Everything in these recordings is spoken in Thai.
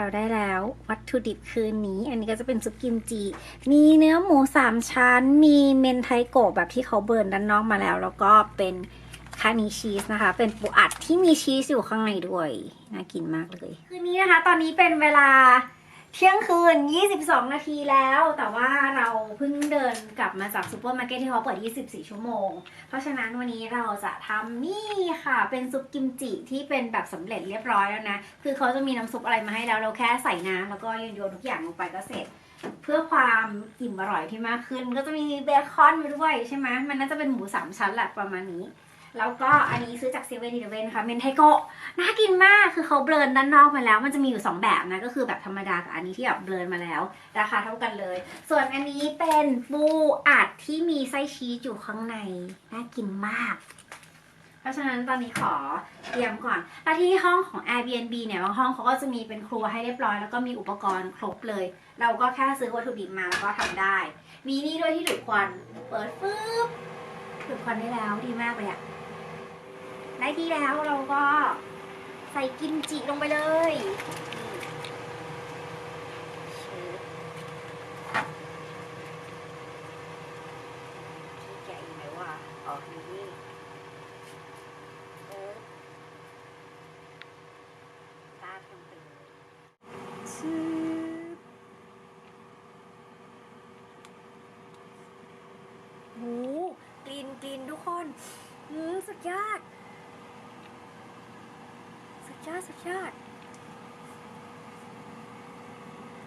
เราได้แล้ววัตถุดิบคืนนี้ อันนี้ก็จะเป็นซุปกิมจิ มีเนื้อหมูสามชั้น มีเมนไทโกะแบบที่เขาเบิร์นด้านนอกมาแล้ว แล้วก็เป็นคานิชีสนะคะ เป็นปูอัดที่มีชีสอยู่ข้างในด้วย น่ากินมากเลย คืนนี้นะคะ ตอนนี้เป็นเวลา เที่ยงคืน 22 นาทีแล้ว แต่ว่าเราเพิ่งเดินกลับมาจากซูเปอร์มาร์เก็ตที่เขาเปิด 24 ชั่วโมง เพราะฉะนั้นวันนี้เราจะทำนี่ค่ะ เป็นซุปกิมจิที่เป็นแบบสำเร็จเรียบร้อยแล้วนะ คือเขาจะมีน้ำซุปอะไรมาให้แล้ว เราแค่ใส่น้ำแล้วก็โยนทุกอย่างลงไปก็เสร็จ เพื่อความอิ่มอร่อยที่มากขึ้น ก็จะมีเบคอนมาด้วยใช่ไหมมันน่าจะเป็นหมูสามชั้นแหละประมาณนี้ แล้วก็อันนี้ซื้อจากเซเว่นอีเลเว่นค่ะเมนไทโกะน่ากินมากคือเขาเบลนด้านนอกมาแล้ว มันจะมีอยู่ 2 แบบนะ ก็คือแบบธรรมดากับอันนี้ที่แบบเบลนมาแล้ว ราคาเท่ากันเลย ส่วนอันนี้เป็นปูอัดที่มีไส้ชีสอยู่ข้างใน น่ากินมาก เพราะฉะนั้นตอนนี้ขอเตรียมก่อนแล้วที่ห้องของ Airbnb เนี่ยบางห้องเขาก็จะมีเป็นครัวให้เรียบร้อย แล้วก็มีอุปกรณ์ครบเลย เราก็แค่ซื้อวัตถุดิบมาแล้วก็ทำได้ มีนี่ด้วยที่ดูดควันเปิดฟึ๊บดูดควันได้แล้วดีมากเลยอะ ได้ที่แล้วเราก็ใส่กิมจิลงไปเลยที่แกยังไหนวะอ๋ออยู่นี่เออตาทำไปเลยชืบโหกลินกลินทุกคนหืมสุดยอด ยอดสุดยอด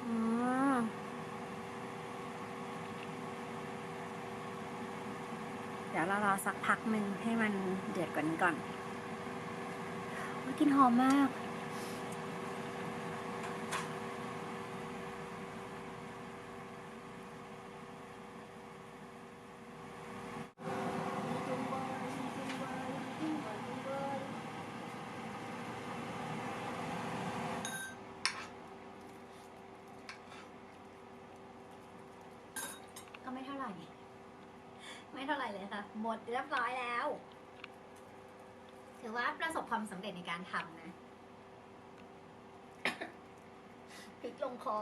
อืมเดี๋ยวเรารอสักพักหนึ่งให้มันเดือดกว่านี้ก่อนกินหอมมาก ก็ ไม่เท่าไหร่ ไม่เท่าไหร่เลยค่ะ หมดเรียบร้อยแล้ว ถือว่าประสบความสำเร็จในการทำนะพลิกลงคอ